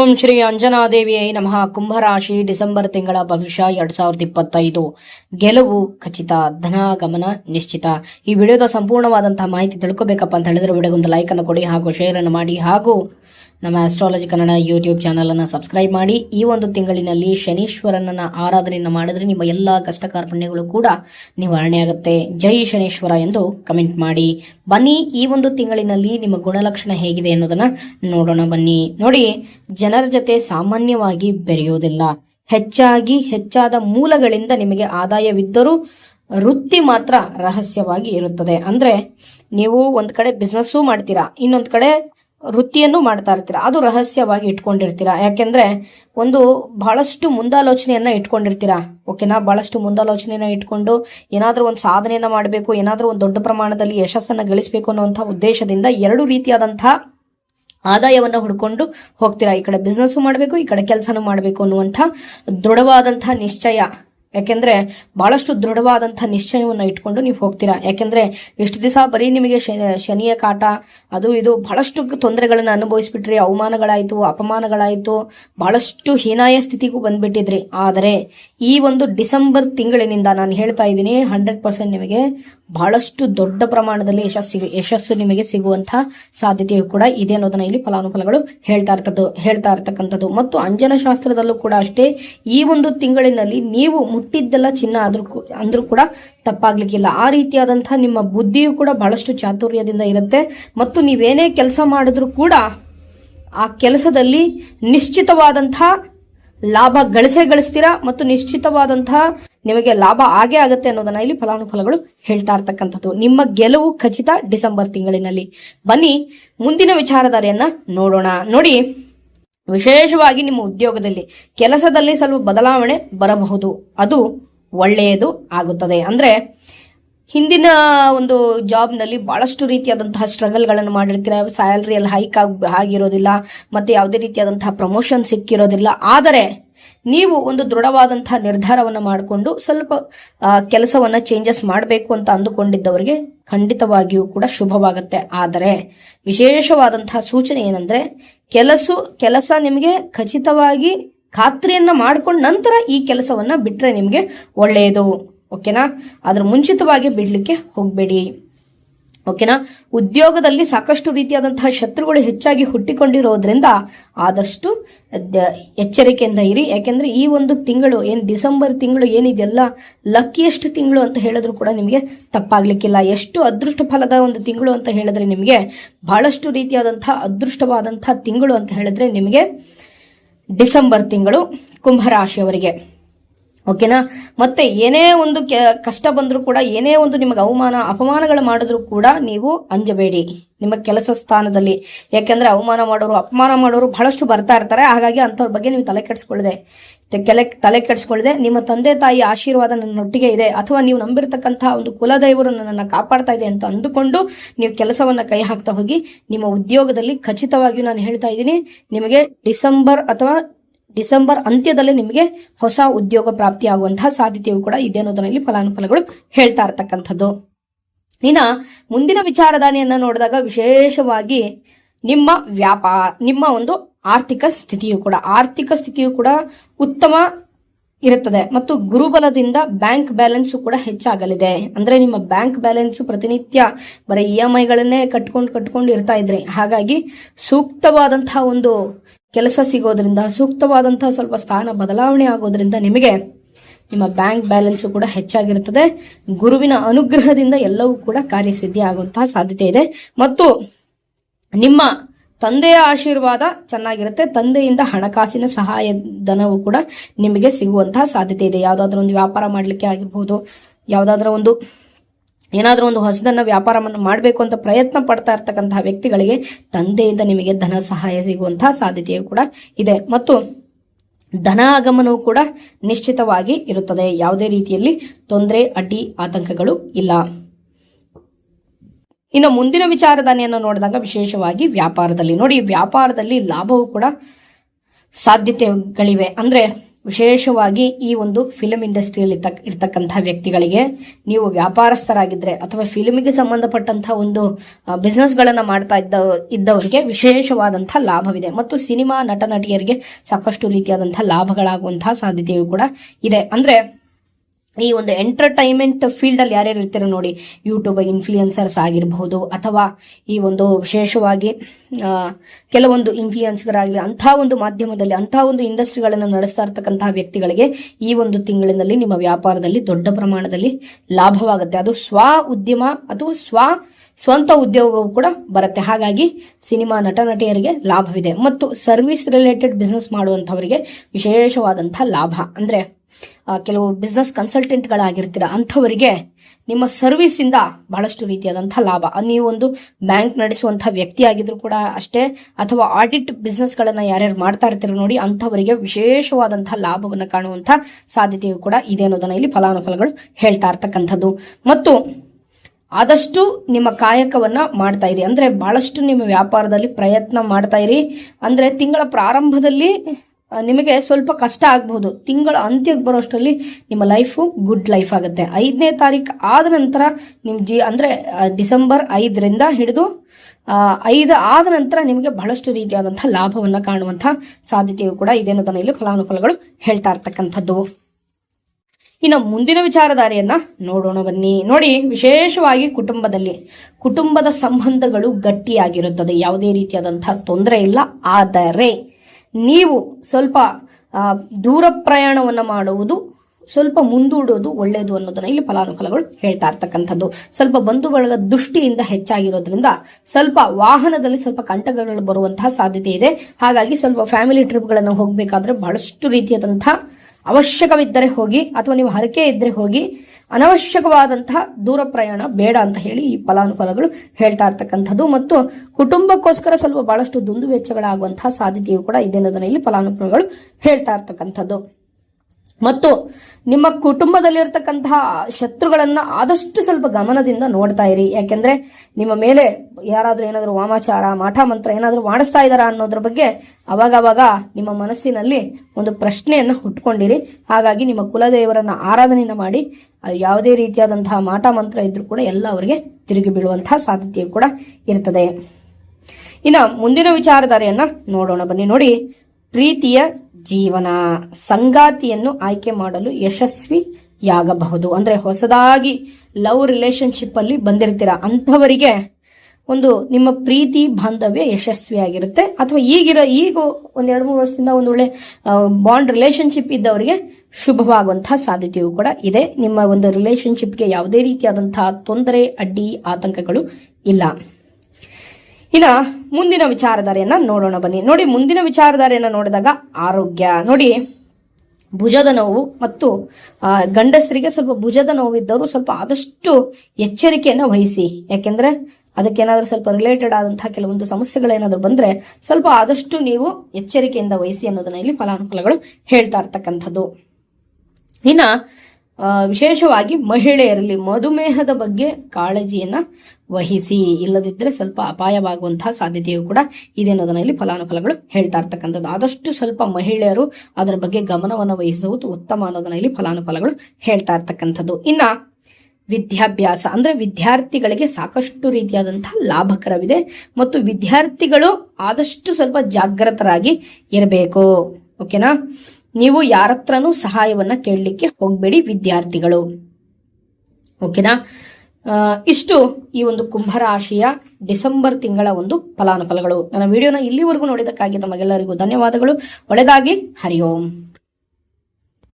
ಓಂ ಶ್ರೀ ಅಂಜನಾದೇವಿಯೇ ನಮಃ. ಕುಂಭರಾಶಿ ಡಿಸೆಂಬರ್ ತಿಂಗಳ ಭವಿಷ್ಯ ಎರಡ್ ಸಾವಿರದ ಇಪ್ಪತ್ತೈದು. ಗೆಲುವು ಖಚಿತ, ಧನಾಗಮನ ನಿಶ್ಚಿತ. ಈ ವಿಡಿಯೋದ ಸಂಪೂರ್ಣವಾದಂತಹ ಮಾಹಿತಿ ತಿಳ್ಕೋಬೇಕಪ್ಪ ಅಂತ ಹೇಳಿದ್ರೆ ವಿಡಿಯೋಗೊಂದು ಲೈಕ್ ಅನ್ನು ಕೊಡಿ ಹಾಗೂ ಶೇರ್ ಅನ್ನು ಮಾಡಿ ಹಾಗೂ ನಮ್ಮ ಆಸ್ಟ್ರಾಲಜಿ ಕನ್ನಡ ಯೂಟ್ಯೂಬ್ ಚಾನಲ್ ಅನ್ನು ಸಬ್ಸ್ಕ್ರೈಬ್ ಮಾಡಿ. ಈ ಒಂದು ತಿಂಗಳಿನಲ್ಲಿ ಶನೀಶ್ವರನನ್ನ ಆರಾಧನೆಯನ್ನು ಮಾಡಿದ್ರೆ ನಿಮ್ಮ ಎಲ್ಲ ಕಷ್ಟ ಕಾರ್ಪಣ್ಯಗಳು ಕೂಡ ನಿವಾರಣೆ ಆಗುತ್ತೆ. ಜೈ ಶನೀಶ್ವರ ಎಂದು ಕಮೆಂಟ್ ಮಾಡಿ. ಬನ್ನಿ, ಈ ಒಂದು ತಿಂಗಳಿನಲ್ಲಿ ನಿಮ್ಮ ಗುಣಲಕ್ಷಣ ಹೇಗಿದೆ ಅನ್ನೋದನ್ನ ನೋಡೋಣ ಬನ್ನಿ. ನೋಡಿ, ಜನರ ಜೊತೆ ಸಾಮಾನ್ಯವಾಗಿ ಬೆರೆಯೋದಿಲ್ಲ ಹೆಚ್ಚಾಗಿ ಹೆಚ್ಚಾದ ಮೂಲಗಳಿಂದ ನಿಮಗೆ ಆದಾಯವಿದ್ದರೂ ವೃತ್ತಿ ಮಾತ್ರ ರಹಸ್ಯವಾಗಿ ಇರುತ್ತದೆ. ಅಂದ್ರೆ, ನೀವು ಒಂದ್ ಕಡೆ ಬಿಸ್ನೆಸ್ಸು ಮಾಡ್ತೀರಾ, ಇನ್ನೊಂದ್ ಕಡೆ ವೃತ್ತಿಯನ್ನು ಮಾಡ್ತಾ ಇರ್ತೀರಾ. ಅದು ರಹಸ್ಯವಾಗಿ ಇಟ್ಕೊಂಡಿರ್ತೀರಾ. ಯಾಕೆಂದ್ರೆ ಒಂದು ಬಹಳಷ್ಟು ಮುಂದಾಲೋಚನೆಯನ್ನ ಇಟ್ಕೊಂಡಿರ್ತೀರಾ. ಓಕೆನಾ ಬಹಳಷ್ಟು ಮುಂದಾಲೋಚನೆಯನ್ನ ಇಟ್ಕೊಂಡು ಏನಾದ್ರೂ ಒಂದು ಸಾಧನೆಯನ್ನ ಮಾಡಬೇಕು, ಏನಾದ್ರೂ ಒಂದು ದೊಡ್ಡ ಪ್ರಮಾಣದಲ್ಲಿ ಯಶಸ್ಸನ್ನ ಗಳಿಸಬೇಕು ಅನ್ನುವಂಥ ಉದ್ದೇಶದಿಂದ ಎರಡು ರೀತಿಯಾದಂತಹ ಆದಾಯವನ್ನು ಹುಡ್ಕೊಂಡು ಹೋಗ್ತೀರಾ. ಈ ಕಡೆ ಬಿಸ್ನೆಸ್ಸು ಮಾಡಬೇಕು, ಈ ಕಡೆ ಕೆಲಸನೂ ಮಾಡಬೇಕು ಅನ್ನುವಂಥ ದೃಢವಾದಂತಹ ನಿಶ್ಚಯ ಯಾಕೆಂದ್ರೆ ಬಹಳಷ್ಟು ದೃಢವಾದಂಥ ನಿಶ್ಚಯವನ್ನು ಇಟ್ಕೊಂಡು ನೀವು ಹೋಗ್ತೀರಾ? ಯಾಕೆಂದ್ರೆ ಎಷ್ಟು ದಿವಸ ಬರೀ ನಿಮಗೆ ಶನಿ- ಶನಿಯ ಕಾಟ, ಅದು ಇದು ಬಹಳಷ್ಟು ತೊಂದರೆಗಳನ್ನು ಅನುಭವಿಸ್ಬಿಟ್ರಿ, ಅವಮಾನಗಳಾಯಿತು, ಅಪಮಾನಗಳಾಯಿತು, ಬಹಳಷ್ಟು ಹೀನಾಯ ಸ್ಥಿತಿಗೂ ಬಂದ್ಬಿಟ್ಟಿದ್ರಿ. ಆದರೆ ಈ ಒಂದು ಡಿಸೆಂಬರ್ ತಿಂಗಳಿನಿಂದ ನಾನು ಹೇಳ್ತಾ ಇದ್ದೀನಿ, ಹಂಡ್ರೆಡ್ ಪರ್ಸೆಂಟ್ ನಿಮಗೆ ಬಹಳಷ್ಟು ದೊಡ್ಡ ಪ್ರಮಾಣದಲ್ಲಿ ಯಶಸ್ಸು ಯಶಸ್ಸು ನಿಮಗೆ ಸಿಗುವಂತಹ ಸಾಧ್ಯತೆಯು ಕೂಡ ಇದೆ ಅನ್ನೋದನ್ನ ಇಲ್ಲಿ ಫಲಾನುಫಲಗಳು ಹೇಳ್ತಾ ಇರ್ತದ್ದು ಹೇಳ್ತಾ ಇರ್ತಕ್ಕಂಥದ್ದು. ಮತ್ತು ಅಂಜನ ಶಾಸ್ತ್ರದಲ್ಲೂ ಕೂಡ ಅಷ್ಟೇ, ಈ ಒಂದು ತಿಂಗಳಿನಲ್ಲಿ ನೀವು ಮುಟ್ಟಿದ್ದೆಲ್ಲ ಚಿನ್ನ ಆದ್ರೂ ಅಂದ್ರೂ ಕೂಡ ತಪ್ಪಾಗ್ಲಿಕ್ಕಿಲ್ಲ. ಆ ರೀತಿಯಾದಂತಹ ನಿಮ್ಮ ಬುದ್ಧಿಯು ಕೂಡ ಬಹಳಷ್ಟು ಚಾತುರ್ಯದಿಂದ ಇರುತ್ತೆ. ಮತ್ತು ನೀವೇನೇ ಕೆಲಸ ಮಾಡಿದ್ರೂ ಕೂಡ ಆ ಕೆಲಸದಲ್ಲಿ ನಿಶ್ಚಿತವಾದಂತಹ ಲಾಭ ಗಳಿಸೇ ಗಳಿಸ್ತೀರಾ? ಮತ್ತು ನಿಶ್ಚಿತವಾದಂತಹ ನಿಮಗೆ ಲಾಭ ಆಗೇ ಆಗುತ್ತೆ ಅನ್ನೋದನ್ನ ಇಲ್ಲಿ ಫಲಾನುಫಲಗಳು ಹೇಳ್ತಾ ಇರ್ತಕ್ಕಂಥದ್ದು. ನಿಮ್ಮ ಗೆಲುವು ಖಚಿತ ಡಿಸೆಂಬರ್ ತಿಂಗಳಿನಲ್ಲಿ. ಬನ್ನಿ ಮುಂದಿನ ವಿಚಾರಧಾರೆಯನ್ನ ನೋಡೋಣ. ನೋಡಿ, ವಿಶೇಷವಾಗಿ ನಿಮ್ಮ ಉದ್ಯೋಗದಲ್ಲಿ ಕೆಲಸದಲ್ಲಿ ಸ್ವಲ್ಪ ಬದಲಾವಣೆ ಬರಬಹುದು. ಅದು ಒಳ್ಳೆಯದು ಆಗುತ್ತದೆ. ಅಂದ್ರೆ ಹಿಂದಿನ ಒಂದು ಜಾಬ್ನಲ್ಲಿ ಬಹಳಷ್ಟು ರೀತಿಯಾದಂತಹ ಸ್ಟ್ರಗಲ್ಗಳನ್ನು ಮಾಡಿರ್ತೀರ. ಸ್ಯಾಲ್ರಿಯಲ್ಲಿ ಹೈಕ್ ಆಗಿ, ಆಗಿರೋದಿಲ್ಲ, ಮತ್ತೆ ಯಾವುದೇ ರೀತಿಯಾದಂತಹ ಪ್ರಮೋಷನ್ ಸಿಕ್ಕಿರೋದಿಲ್ಲ. ಆದರೆ ನೀವು ಒಂದು ದೃಢವಾದಂತಹ ನಿರ್ಧಾರವನ್ನು ಮಾಡಿಕೊಂಡು ಸ್ವಲ್ಪ ಕೆಲಸವನ್ನು ಚೇಂಜಸ್ ಮಾಡಬೇಕು ಅಂತ ಅಂದುಕೊಂಡಿದ್ದವರಿಗೆ ಖಂಡಿತವಾಗಿಯೂ ಕೂಡ ಶುಭವಾಗುತ್ತೆ. ಆದರೆ ವಿಶೇಷವಾದಂತಹ ಸೂಚನೆ ಏನಂದ್ರೆ, ಕೆಲಸ ಕೆಲಸ ನಿಮಗೆ ಖಚಿತವಾಗಿ ಖಾತ್ರಿಯನ್ನು ಮಾಡ್ಕೊಂಡ ನಂತರ ಈ ಕೆಲಸವನ್ನ ಬಿಟ್ರೆ ನಿಮಗೆ ಒಳ್ಳೆಯದು ಓಕೆನಾ? ಅದ್ರ ಮುಂಚಿತವಾಗಿ ಬಿಡ್ಲಿಕ್ಕೆ ಹೋಗಬೇಡಿ. ಓಕೆನಾ? ಉದ್ಯೋಗದಲ್ಲಿ ಸಾಕಷ್ಟು ರೀತಿಯಾದಂತಹ ಶತ್ರುಗಳು ಹೆಚ್ಚಾಗಿ ಹುಟ್ಟಿಕೊಂಡಿರೋದ್ರಿಂದ ಆದಷ್ಟು ಎಚ್ಚರಿಕೆಯಿಂದ ಇರಿ. ಯಾಕೆಂದ್ರೆ ಈ ಒಂದು ತಿಂಗಳು ಏನು ಡಿಸೆಂಬರ್ ತಿಂಗಳು ಏನಿದೆಯಲ್ಲ ಲಕ್ಕಿಯಷ್ಟು ತಿಂಗಳು ಅಂತ ಹೇಳಿದ್ರು ಕೂಡ ನಿಮಗೆ ತಪ್ಪಾಗ್ಲಿಕ್ಕಿಲ್ಲ. ಎಷ್ಟು ಅದೃಷ್ಟ ಫಲದ ಒಂದು ತಿಂಗಳು ಅಂತ ಹೇಳಿದ್ರೆ ನಿಮಗೆ ಬಹಳಷ್ಟು ರೀತಿಯಾದಂತಹ ಅದೃಷ್ಟವಾದಂತಹ ತಿಂಗಳು ಅಂತ ಹೇಳಿದ್ರೆ ನಿಮಗೆ ಡಿಸೆಂಬರ್ ತಿಂಗಳು ಕುಂಭರಾಶಿಯವರಿಗೆ. ಓಕೆನಾ? ಮತ್ತೆ ಏನೇ ಒಂದು ಕಷ್ಟ ಬಂದರೂ ಕೂಡ, ಏನೇ ಒಂದು ನಿಮಗೆ ಅವಮಾನ, ಅಪಮಾನಗಳು ಮಾಡಿದ್ರು ಕೂಡ ನೀವು ಅಂಜಬೇಡಿ ನಿಮ್ಮ ಕೆಲಸ ಸ್ಥಾನದಲ್ಲಿ. ಯಾಕೆಂದ್ರೆ ಅವಮಾನ ಮಾಡೋರು, ಅಪಮಾನ ಮಾಡೋರು ಬಹಳಷ್ಟು ಬರ್ತಾ ಇರ್ತಾರೆ. ಹಾಗಾಗಿ ಅಂಥವ್ರ ಬಗ್ಗೆ ನೀವು ತಲೆ ಕೆಡಿಸ್ಕೊಳ್ಳದೆ. ಕೆಲೆ, ತಲೆ ಕೆಡಿಸ್ಕೊಳ್ಳದೆ ನಿಮ್ಮ ತಂದೆ ತಾಯಿ ಆಶೀರ್ವಾದ ನನ್ನೊಟ್ಟಿಗೆ ಇದೆ. ಅಥವಾ ನೀವು ನಂಬಿರ್ತಕ್ಕಂತಹ ಒಂದು ಕುಲದೈವರು ನನ್ನನ್ನು ಕಾಪಾಡ್ತಾ ಇದೆ ಅಂತ ಅಂದುಕೊಂಡು ನೀವು ಕೆಲಸವನ್ನ ಕೈ ಹಾಕ್ತಾ ಹೋಗಿ ನಿಮ್ಮ ಉದ್ಯೋಗದಲ್ಲಿ ಖಚಿತವಾಗಿಯೂ ನಾನು ಹೇಳ್ತಾ ಇದ್ದೀನಿ. ನಿಮಗೆ ಡಿಸೆಂಬರ್ ಅಥವಾ ಡಿಸೆಂಬರ್ ಅಂತ್ಯದಲ್ಲಿ ನಿಮಗೆ ಹೊಸ ಉದ್ಯೋಗ ಪ್ರಾಪ್ತಿಯಾಗುವಂತಹ ಸಾಧ್ಯತೆಯು ಕೂಡ ಇದೆ ಇಲ್ಲಿ ಫಲಾನುಫಲಗಳು ಹೇಳ್ತಾ ಇರ್ತಕ್ಕಂಥದ್ದು. ಇನ್ನ ಮುಂದಿನ ವಿಚಾರಧಾನೆಯನ್ನ ನೋಡಿದಾಗ ವಿಶೇಷವಾಗಿ ನಿಮ್ಮ ವ್ಯಾಪಾರ, ನಿಮ್ಮ ಒಂದು ಆರ್ಥಿಕ ಸ್ಥಿತಿಯು ಕೂಡ, ಆರ್ಥಿಕ ಸ್ಥಿತಿಯು ಕೂಡ ಉತ್ತಮ ಇರುತ್ತದೆ ಮತ್ತು ಗುರುಬಲದಿಂದ ಬ್ಯಾಂಕ್ ಬ್ಯಾಲೆನ್ಸ್ ಕೂಡ ಹೆಚ್ಚಾಗಲಿದೆ. ಅಂದ್ರೆ ನಿಮ್ಮ ಬ್ಯಾಂಕ್ ಬ್ಯಾಲೆನ್ಸ್ ಪ್ರತಿನಿತ್ಯ ಬರೀ ಇ ಎಂ ಐಗಳನ್ನೇ ಕಟ್ಕೊಂಡು ಕಟ್ಕೊಂಡು ಇರ್ತಾ ಇದ್ರಿ. ಹಾಗಾಗಿ ಸೂಕ್ತವಾದಂತಹ ಒಂದು ಕೆಲಸ ಸಿಗೋದ್ರಿಂದ, ಸೂಕ್ತವಾದಂತಹ ಸ್ವಲ್ಪ ಸ್ಥಾನ ಬದಲಾವಣೆ ಆಗೋದ್ರಿಂದ ನಿಮಗೆ ನಿಮ್ಮ ಬ್ಯಾಂಕ್ ಬ್ಯಾಲೆನ್ಸ್ ಕೂಡ ಹೆಚ್ಚಾಗಿರುತ್ತದೆ. ಗುರುವಿನ ಅನುಗ್ರಹದಿಂದ ಎಲ್ಲವೂ ಕೂಡ ಕಾರ್ಯಸಿದ್ಧಿ ಆಗುವಂತಹ ಸಾಧ್ಯತೆ ಇದೆ. ಮತ್ತು ನಿಮ್ಮ ತಂದೆಯ ಆಶೀರ್ವಾದ ಚೆನ್ನಾಗಿರುತ್ತೆ. ತಂದೆಯಿಂದ ಹಣಕಾಸಿನ ಸಹಾಯ ಧನವು ಕೂಡ ನಿಮಗೆ ಸಿಗುವಂತಹ ಸಾಧ್ಯತೆ ಇದೆ. ಯಾವುದಾದ್ರೂ ಒಂದು ವ್ಯಾಪಾರ ಮಾಡಲಿಕ್ಕೆ ಆಗಿರ್ಬೋದು, ಯಾವುದಾದ್ರೂ ಒಂದು ಏನಾದರೂ ಒಂದು ಹೊಸದನ್ನು ವ್ಯಾಪಾರವನ್ನು ಮಾಡಬೇಕು ಅಂತ ಪ್ರಯತ್ನ ಪಡ್ತಾ ಇರ್ತಕ್ಕಂತಹ ವ್ಯಕ್ತಿಗಳಿಗೆ ತಂದೆಯಿಂದ ನಿಮಗೆ ಧನ ಸಹಾಯ ಸಿಗುವಂತಹ ಸಾಧ್ಯತೆಯು ಕೂಡ ಇದೆ. ಮತ್ತು ಧನ ಆಗಮನವು ಕೂಡ ನಿಶ್ಚಿತವಾಗಿ ಇರುತ್ತದೆ. ಯಾವುದೇ ರೀತಿಯಲ್ಲಿ ತೊಂದರೆ, ಅಡ್ಡಿ, ಆತಂಕಗಳು ಇಲ್ಲ. ಇನ್ನು ಮುಂದಿನ ವಿಚಾರಧಾನೆಯನ್ನು ನೋಡಿದಾಗ ವಿಶೇಷವಾಗಿ ವ್ಯಾಪಾರದಲ್ಲಿ. ನೋಡಿ, ವ್ಯಾಪಾರದಲ್ಲಿ ಲಾಭವು ಕೂಡ ಸಾಧ್ಯತೆಗಳಿವೆ. ಅಂದ್ರೆ ವಿಶೇಷವಾಗಿ ಈ ಒಂದು ಫಿಲಂ ಇಂಡಸ್ಟ್ರಿಯಲ್ಲಿ ಇರ್ತಕ್ಕಂತಹ ವ್ಯಕ್ತಿಗಳಿಗೆ ನೀವು ವ್ಯಾಪಾರಸ್ಥರಾಗಿದ್ದರೆ ಅಥವಾ ಫಿಲ್ಮಿಗೆ ಸಂಬಂಧಪಟ್ಟಂಥ ಒಂದು ಬಿಸ್ನೆಸ್ಗಳನ್ನು ಮಾಡ್ತಾ ಇದ್ದ ಇದ್ದವರಿಗೆ ವಿಶೇಷವಾದಂಥ ಲಾಭವಿದೆ. ಮತ್ತು ಸಿನಿಮಾ ನಟ ನಟಿಯರಿಗೆ ಸಾಕಷ್ಟು ರೀತಿಯಾದಂಥ ಲಾಭಗಳಾಗುವಂತಹ ಸಾಧ್ಯತೆಯೂ ಕೂಡ ಇದೆ. ಅಂದರೆ ಈ ಒಂದು ಎಂಟರ್ಟೈನ್ಮೆಂಟ್ ಫೀಲ್ಡ್ ಅಲ್ಲಿ ಯಾರ್ಯಾರು ಇರ್ತಾರೆ ನೋಡಿ ಯೂಟ್ಯೂಬ್ ಇನ್ಫ್ಲೂಯೆನ್ಸರ್ಸ್ ಆಗಿರಬಹುದು, ಅಥವಾ ಈ ಒಂದು ವಿಶೇಷವಾಗಿ ಕೆಲವೊಂದು ಇನ್ಫ್ಲೂಯೆನ್ಸ್ಗಳಾಗಲಿ ಅಂಥ ಒಂದು ಮಾಧ್ಯಮದಲ್ಲಿ, ಅಂಥ ಒಂದು ಇಂಡಸ್ಟ್ರಿಗಳನ್ನು ನಡೆಸ್ತಾ ಇರ್ತಕ್ಕಂತಹ ವ್ಯಕ್ತಿಗಳಿಗೆ ಈ ಒಂದು ತಿಂಗಳಿನಲ್ಲಿ ನಿಮ್ಮ ವ್ಯಾಪಾರದಲ್ಲಿ ದೊಡ್ಡ ಪ್ರಮಾಣದಲ್ಲಿ ಲಾಭವಾಗುತ್ತೆ. ಅದು ಸ್ವ ಉದ್ಯಮ ಅಥವಾ ಸ್ವ, ಸ್ವಂತ ಉದ್ಯೋಗವು ಕೂಡ ಬರುತ್ತೆ. ಹಾಗಾಗಿ ಸಿನಿಮಾ ನಟ ನಟಿಯರಿಗೆ ಲಾಭವಿದೆ. ಮತ್ತು ಸರ್ವಿಸ್ ರಿಲೇಟೆಡ್ ಬಿಸ್ನೆಸ್ ಮಾಡುವಂಥವರಿಗೆ ವಿಶೇಷವಾದಂಥ ಲಾಭ. ಅಂದರೆ ಕೆಲವು ಬಿಸ್ನೆಸ್ ಕನ್ಸಲ್ಟೆಂಟ್ಗಳಾಗಿರ್ತೀರ ಅಂಥವರಿಗೆ ನಿಮ್ಮ ಸರ್ವಿಸಿಂದ ಬಹಳಷ್ಟು ರೀತಿಯಾದಂಥ ಲಾಭ. ನೀವು ಒಂದು ಬ್ಯಾಂಕ್ ನಡೆಸುವಂಥ ವ್ಯಕ್ತಿ ಆಗಿದ್ರು ಕೂಡ ಅಷ್ಟೇ, ಅಥವಾ ಆಡಿಟ್ ಬಿಸ್ನೆಸ್ಗಳನ್ನು ಯಾರ್ಯಾರು ಮಾಡ್ತಾ ಇರ್ತೀರೋ ನೋಡಿ, ಅಂಥವರಿಗೆ ವಿಶೇಷವಾದಂಥ ಲಾಭವನ್ನು ಕಾಣುವಂಥ ಸಾಧ್ಯತೆಯು ಕೂಡ ಇದೆ ಅನ್ನೋದನ್ನ ಇಲ್ಲಿ ಫಲಾನುಫಲಗಳು ಹೇಳ್ತಾ ಇರ್ತಕ್ಕಂಥದ್ದು. ಮತ್ತು ಆದಷ್ಟು ನಿಮ್ಮ ಕಾಯಕವನ್ನು ಮಾಡ್ತಾ ಇರಿ. ಅಂದ್ರೆ ಬಹಳಷ್ಟು ನಿಮ್ಮ ವ್ಯಾಪಾರದಲ್ಲಿ ಪ್ರಯತ್ನ ಮಾಡ್ತಾ ಇರಿ. ಅಂದ್ರೆ ತಿಂಗಳ ಪ್ರಾರಂಭದಲ್ಲಿ ನಿಮಗೆ ಸ್ವಲ್ಪ ಕಷ್ಟ ಆಗಬಹುದು ತಿಂಗಳ ಅಂತ್ಯಕ್ಕೆ ಬರೋಷ್ಟರಲ್ಲಿ ನಿಮ್ಮ ಲೈಫು ಗುಡ್ ಲೈಫ್ ಆಗುತ್ತೆ. ಐದನೇ ತಾರೀಕು ಆದ ನಂತರ ನಿಮ್ಮ ಜಿ, ಅಂದರೆ ಡಿಸೆಂಬರ್ ಐದರಿಂದ ಹಿಡಿದು ಐದು ಆದ ನಂತರ ನಿಮಗೆ ಬಹಳಷ್ಟು ರೀತಿಯಾದಂಥ ಲಾಭವನ್ನು ಕಾಣುವಂಥ ಸಾಧ್ಯತೆಯು ಕೂಡ ಇದೆ ಇಲ್ಲಿ ಫಲಾನುಫಲಗಳು ಹೇಳ್ತಾ ಇರ್ತಕ್ಕಂಥದ್ದು. ಇನ್ನು ಮುಂದಿನ ವಿಚಾರಧಾರೆಯನ್ನ ನೋಡೋಣ ಬನ್ನಿ. ನೋಡಿ, ವಿಶೇಷವಾಗಿ ಕುಟುಂಬದಲ್ಲಿ ಕುಟುಂಬದ ಸಂಬಂಧಗಳು ಗಟ್ಟಿಯಾಗಿರುತ್ತದೆ. ಯಾವುದೇ ರೀತಿಯಾದಂಥ ತೊಂದರೆ ಇಲ್ಲ. ಆದರೆ ನೀವು ಸ್ವಲ್ಪ ದೂರ ಪ್ರಯಾಣವನ್ನು ಮಾಡುವುದು, ಸ್ವಲ್ಪ ಮುಂದೂಡೋದು ಒಳ್ಳೆಯದು ಅನ್ನೋದನ್ನ ಇಲ್ಲಿ ಫಲಾನುಫಲಗಳು ಹೇಳ್ತಾ ಇರ್ತಕ್ಕಂಥದ್ದು. ಸ್ವಲ್ಪ ಬಂಧುಗಳ ದೃಷ್ಟಿಯಿಂದ ಹೆಚ್ಚಾಗಿರೋದ್ರಿಂದ ಸ್ವಲ್ಪ ವಾಹನದಲ್ಲಿ ಸ್ವಲ್ಪ ಕಂಟಕಗಳು ಬರುವಂತಹ ಸಾಧ್ಯತೆ ಇದೆ. ಹಾಗಾಗಿ ಸ್ವಲ್ಪ ಫ್ಯಾಮಿಲಿ ಟ್ರಿಪ್ಗಳನ್ನು ಹೋಗಬೇಕಾದ್ರೆ ಬಹಳಷ್ಟು ರೀತಿಯಾದಂತಹ ಅವಶ್ಯಕವಿದ್ದರೆ ಹೋಗಿ ಅಥವಾ ನೀವು ಹರಕೆ ಇದ್ದರೆ ಹೋಗಿ ಅನವಶ್ಯಕವಾದಂತಹ ದೂರ ಪ್ರಯಾಣ ಬೇಡ ಅಂತ ಹೇಳಿ ಈ ಫಲಾನುಫಲಗಳು ಹೇಳ್ತಾ ಇರ್ತಕ್ಕಂಥದ್ದು. ಮತ್ತು ಕುಟುಂಬಕ್ಕೋಸ್ಕರ ಸ್ವಲ್ಪ ಬಹಳಷ್ಟು ದುಂದು ವೆಚ್ಚಗಳಾಗುವಂತಹ ಸಾಧ್ಯತೆಯು ಕೂಡ ಇದೆ ಅನ್ನೋದನ್ನ ಇಲ್ಲಿ ಫಲಾನುಫಲಗಳು ಹೇಳ್ತಾ ಇರ್ತಕ್ಕಂಥದ್ದು. ಮತ್ತು ನಿಮ್ಮ ಕುಟುಂಬದಲ್ಲಿರ್ತಕ್ಕಂತಹ ಶತ್ರುಗಳನ್ನ ಆದಷ್ಟು ಸ್ವಲ್ಪ ಗಮನದಿಂದ ನೋಡ್ತಾ ಇರಿ. ಯಾಕೆಂದ್ರೆ ನಿಮ್ಮ ಮೇಲೆ ಯಾರಾದರೂ ಏನಾದರೂ ವಾಮಾಚಾರ ಮಾಠ ಮಂತ್ರ ಏನಾದರೂ ಮಾಡಿಸ್ತಾ ಇದ್ದಾರಾ ಅನ್ನೋದ್ರ ಬಗ್ಗೆ ಅವಾಗವಾಗ ಅವಾಗ ನಿಮ್ಮ ಮನಸ್ಸಿನಲ್ಲಿ ಒಂದು ಪ್ರಶ್ನೆಯನ್ನು ಹುಟ್ಕೊಂಡಿರಿ. ಹಾಗಾಗಿ ನಿಮ್ಮ ಕುಲದೇವರನ್ನ ಆರಾಧನೆಯನ್ನು ಮಾಡಿ ಯಾವುದೇ ರೀತಿಯಾದಂತಹ ಮಾಟ ಮಂತ್ರ ಇದ್ರೂ ಕೂಡ ಎಲ್ಲ ಅವರಿಗೆ ತಿರುಗಿ ಬೀಳುವಂತಹ ಸಾಧ್ಯತೆಯು ಕೂಡ ಇರ್ತದೆ. ಇನ್ನು ಮುಂದಿನ ವಿಚಾರಧಾರೆಯನ್ನ ನೋಡೋಣ. ಬನ್ನಿ ನೋಡಿ. ಪ್ರೀತಿಯ ಜೀವನ ಸಂಗಾತಿಯನ್ನು ಆಯ್ಕೆ ಮಾಡಲು ಯಶಸ್ವಿಯಾಗಬಹುದು. ಅಂದ್ರೆ ಹೊಸದಾಗಿ ಲವ್ ರಿಲೇಶನ್ಶಿಪ್ ಅಲ್ಲಿ ಬಂದಿರ್ತೀರ ಅಂಥವರಿಗೆ ಒಂದು ನಿಮ್ಮ ಪ್ರೀತಿ ಬಾಂಧವ್ಯ ಯಶಸ್ವಿಯಾಗಿರುತ್ತೆ. ಅಥವಾ ಈಗಿರೋ, ಈಗ ಒಂದು ಎರಡು ಮೂರು ವರ್ಷದಿಂದ ಒಂದು ಒಳ್ಳೆ ಬಾಂಡ್ ರಿಲೇಶನ್ಶಿಪ್ ಇದ್ದವರಿಗೆ ಶುಭವಾಗುವಂತಹ ಸಾಧ್ಯತೆಯೂ ಕೂಡ ಇದೆ. ನಿಮ್ಮ ಒಂದು ರಿಲೇಶನ್ಶಿಪ್ಗೆ ಯಾವುದೇ ರೀತಿಯಾದಂತಹ ತೊಂದರೆ, ಅಡ್ಡಿ, ಆತಂಕಗಳು ಇಲ್ಲ. ಇನ್ನ ಮುಂದಿನ ವಿಚಾರಧಾರೆಯನ್ನ ನೋಡೋಣ ಬನ್ನಿ. ನೋಡಿ, ಮುಂದಿನ ವಿಚಾರಧಾರೆಯನ್ನ ನೋಡಿದಾಗ ಆರೋಗ್ಯ. ನೋಡಿ, ಭುಜದ ನೋವು ಮತ್ತು ಗಂಡಸರಿಗೆ ಸ್ವಲ್ಪ ಭುಜದ ನೋವಿದ್ದವರು ಸ್ವಲ್ಪ ಆದಷ್ಟು ಎಚ್ಚರಿಕೆಯನ್ನು ವಹಿಸಿ. ಯಾಕೆಂದ್ರೆ ಅದಕ್ಕೇನಾದ್ರೂ ಸ್ವಲ್ಪ ರಿಲೇಟೆಡ್ ಆದಂತಹ ಕೆಲವೊಂದು ಸಮಸ್ಯೆಗಳೇನಾದ್ರೂ ಬಂದ್ರೆ ಸ್ವಲ್ಪ ಆದಷ್ಟು ನೀವು ಎಚ್ಚರಿಕೆಯಿಂದ ವಹಿಸಿ ಅನ್ನೋದನ್ನ ಇಲ್ಲಿ ಫಲಾನುಕೂಲಗಳು ಹೇಳ್ತಾ ಇರ್ತಕ್ಕಂಥದ್ದು. ಇನ್ನ ವಿಶೇಷವಾಗಿ ಮಹಿಳೆಯರಲ್ಲಿ ಮಧುಮೇಹದ ಬಗ್ಗೆ ಕಾಳಜಿಯನ್ನ ವಹಿಸಿ ಇಲ್ಲದಿದ್ದರೆ ಸ್ವಲ್ಪ ಅಪಾಯವಾಗುವಂತಹ ಸಾಧ್ಯತೆಯು ಕೂಡ ಇದೆ ಅನ್ನೋದನ್ನ ಇಲ್ಲಿ ಫಲಾನುಫಲಗಳು ಹೇಳ್ತಾ ಇರ್ತಕ್ಕಂಥದ್ದು. ಆದಷ್ಟು ಸ್ವಲ್ಪ ಮಹಿಳೆಯರು ಅದರ ಬಗ್ಗೆ ಗಮನವನ್ನು ವಹಿಸುವುದು ಉತ್ತಮ ಅನ್ನೋದನ್ನ ಇಲ್ಲಿ ಫಲಾನುಫಲಗಳು ಹೇಳ್ತಾ ಇರ್ತಕ್ಕಂಥದ್ದು. ಇನ್ನ ವಿದ್ಯಾಭ್ಯಾಸ ಅಂದ್ರೆ ವಿದ್ಯಾರ್ಥಿಗಳಿಗೆ ಸಾಕಷ್ಟು ರೀತಿಯಾದಂತಹ ಲಾಭಕರವಿದೆ ಮತ್ತು ವಿದ್ಯಾರ್ಥಿಗಳು ಆದಷ್ಟು ಸ್ವಲ್ಪ ಜಾಗೃತರಾಗಿ ಇರಬೇಕು. ಓಕೆನಾ? ನೀವು ಯಾರತ್ರನೂ ಸಹಾಯವನ್ನ ಕೇಳಲಿಕ್ಕೆ ಹೋಗಬೇಡಿ ವಿದ್ಯಾರ್ಥಿಗಳು. ಓಕೆನಾ? ಇಷ್ಟು ಈ ಒಂದು ಕುಂಭರಾಶಿಯ ಡಿಸೆಂಬರ್ ತಿಂಗಳ ಒಂದು ಫಲಾನುಫಲಗಳು ನನ್ನ ವಿಡಿಯೋನ ಇಲ್ಲಿವರೆಗೂ ನೋಡಿದ್ದಕ್ಕಾಗಿ ತಮಗೆಲ್ಲರಿಗೂ ಧನ್ಯವಾದಗಳು. ಒಳ್ಳೆದಾಗ್ಲಿ ಹರಿ ಓಂ.